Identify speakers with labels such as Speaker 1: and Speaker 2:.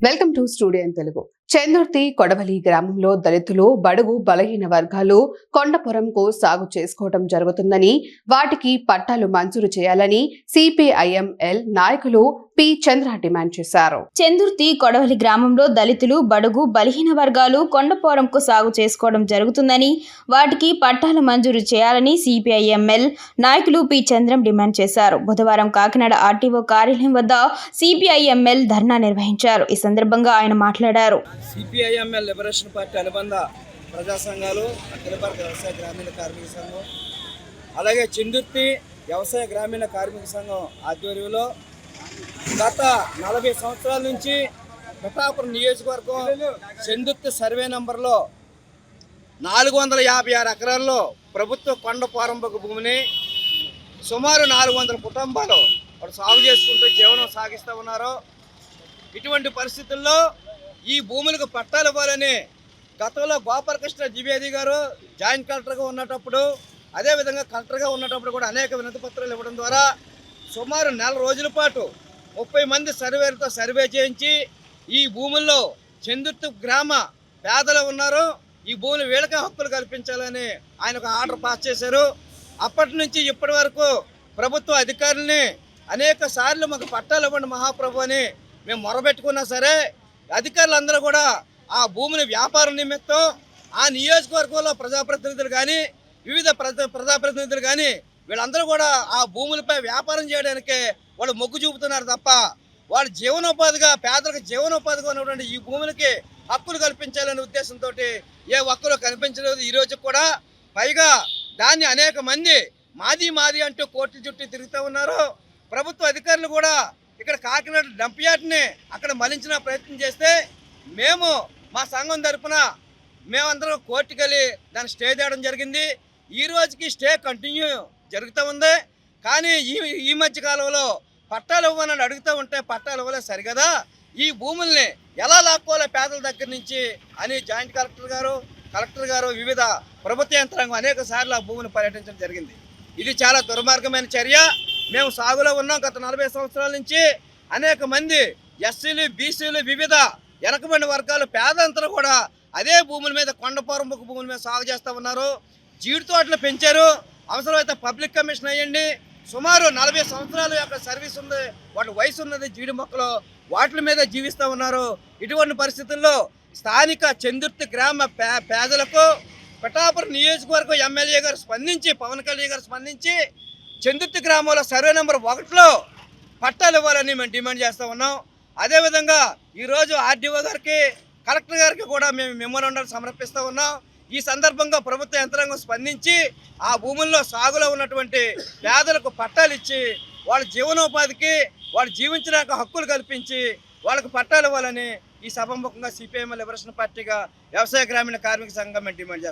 Speaker 1: Welcome to studio Telugu. Chandurthi Kodavali గ్రామంలో దళితులు బడుగు బలహీన వర్గాలు కొండపురంకు సాగు చేసుకోవడం జరుగుతుందని వాటికి పట్టాలు మంజూరు చేయాలని సిపిఐఎంఎల్ నాయకులు పి చంద్ర డిమాండ్ చేశారు.
Speaker 2: చందుర్తి కొడవలి గ్రామంలో దళితులు బడుగు బలహీన వర్గాలు కొండపోరంకు సాగు చేసుకోవడం జరుగుతుందని వాటికి పట్టాలు మంజూరు చేయాలని సిపిఐఎంఎల్ నాయకులు పి చంద్రం డిమాండ్ చేశారు. బుధవారం కాకినాడ ఆర్టీఓ కార్యాలయం వద్ద సిపిఐఎంఎల్ ధర్నా నిర్వహించారు. ఈ సందర్భంగా ఆయన మాట్లాడారు.
Speaker 3: సిపిఐఎంఎల్ లిబరేషన్ పార్టీ అనుబంధ ప్రజా సంఘాలు అఖిల భారత వ్యవసాయ గ్రామీణ కార్మిక సంఘం అలాగే చిందుర్తి వ్యవసాయ గ్రామీణ కార్మిక సంఘం ఆధ్వర్యంలో గత నలభై సంవత్సరాల నుంచి పిఠాపురం నియోజకవర్గం చందుర్తి సర్వే నంబర్లో నాలుగు వందల యాభై ఆరు ఎకరాల్లో ప్రభుత్వ కొండ ప్రారంభక భూమిని సుమారు నాలుగు వందల కుటుంబాలు వారు సాగు చేసుకుంటూ జీవనం సాగిస్తూ ఉన్నారు. ఇటువంటి పరిస్థితుల్లో ఈ భూములకు పట్టాలు ఇవ్వాలని గతంలో గోపాలకృష్ణ ద్వివేది గారు జాయింట్ కలెక్టర్గా ఉన్నటప్పుడు అదేవిధంగా కలెక్టర్గా ఉన్నటప్పుడు కూడా అనేక వినతి పత్రాలు ఇవ్వడం ద్వారా సుమారు నెల రోజుల పాటు ముప్పై మంది సర్వేలతో సర్వే చేయించి ఈ భూముల్లో చందుర్తి గ్రామ పేదలు ఉన్నారు. ఈ భూములు వీళ్ళకే హక్కులు కల్పించాలని ఆయన ఒక ఆర్డర్ పాస్ చేశారు. అప్పటి నుంచి ఇప్పటి వరకు ప్రభుత్వ అధికారుల్ని అనేక సార్లు మాకు పట్టాలు ఇవ్వండి మహాప్రభు అని మేము మొరబెట్టుకున్నా సరే అధికారులందరూ కూడా ఆ భూమిని వ్యాపారం నిమిత్తం ఆ నియోజకవర్గంలో ప్రజాప్రతినిధులు కానీ వివిధ ప్రజా ప్రజాప్రతినిధులు కానీ వీళ్ళందరూ కూడా ఆ భూములపై వ్యాపారం చేయడానికే వాళ్ళు మొగ్గు చూపుతున్నారు తప్ప వాళ్ళ జీవనోపాధిగా పేదలకు జీవనోపాధిగా ఉన్నటువంటి ఈ భూములకి హక్కులు కల్పించాలనే ఉద్దేశంతో ఏ ఒక్కరు కనిపించలేదు. ఈ రోజు కూడా పైగా దాన్ని అనేక మంది మాది మాది అంటూ కోర్టు చుట్టూ తిరుగుతూ ఉన్నారు. ప్రభుత్వ అధికారులు కూడా ఇక్కడ కాకినాడ డంప్యార్డ్ని అక్కడ మలించిన ప్రయత్నం చేస్తే మేము మా సంఘం తరపున మేమందరం కోర్టుకెళ్ళి దాన్ని స్టే చేయడం జరిగింది. ఈ రోజుకి స్టే కంటిన్యూ జరుగుతూ ఉంది. కానీ ఈ ఈ మధ్య కాలంలో పట్టాలు ఇవ్వనని అడుగుతూ ఉంటే పట్టాలు ఇవ్వలేదు సరిగదా? ఈ భూముల్ని ఎలా లాక్కోవాలి పేదల దగ్గర నుంచి? అని జాయింట్ కలెక్టర్ గారు కలెక్టర్ గారు వివిధ ప్రభుత్వ యంత్రాంగం అనేక సార్లు ఆ భూమిని పర్యటించడం జరిగింది. ఇది చాలా దుర్మార్గమైన చర్య. మేము సాగులో ఉన్నాం గత నలభై సంవత్సరాల నుంచి. అనేక మంది ఎస్సీలు బీసీలు వివిధ వెనకబడిన వర్గాలు పేదంతలు కూడా అదే భూముల మీద కొండపోరంబుకు భూముల మీద సాగు చేస్తూ ఉన్నారు. జీడి తోటలు పెంచారు. అవసరమైతే పబ్లిక్ కమిషన్ అయ్యండి. సుమారు నలభై సంవత్సరాల యొక్క సర్వీస్ ఉంది. వాటి వయసు ఉన్నది. జీడి మొక్కలు వాటి మీద జీవిస్తూ ఉన్నారు. ఇటువంటి పరిస్థితుల్లో స్థానిక చందుర్తి గ్రామ పే పేదలకు పిఠాపురం నియోజకవర్గం ఎమ్మెల్యే గారు స్పందించి పవన్ కళ్యాణ్ గారు స్పందించి చందుర్తి గ్రామంలో సర్వే నెంబర్ ఒకటిలో పట్టాలు ఇవ్వాలని మేము డిమాండ్ చేస్తూ ఉన్నాం. అదేవిధంగా ఈరోజు ఆర్డీఓ గారికి కలెక్టర్ గారికి కూడా మేము మెమోరాండాలు సమర్పిస్తూ ఉన్నాం. ఈ సందర్భంగా ప్రభుత్వ యంత్రాంగం స్పందించి ఆ భూముల్లో సాగులో ఉన్నటువంటి పేదలకు పట్టాలు ఇచ్చి వాళ్ళ జీవనోపాధికి వాళ్ళు జీవించడానికి హక్కులు కల్పించి వాళ్ళకు పట్టాలు ఇవ్వాలని ఈ సభాముఖంగా సిపిఐఎం లిబరేషన్ పార్టీగా వ్యవసాయ గ్రామీణ కార్మిక సంఘం డిమాండ్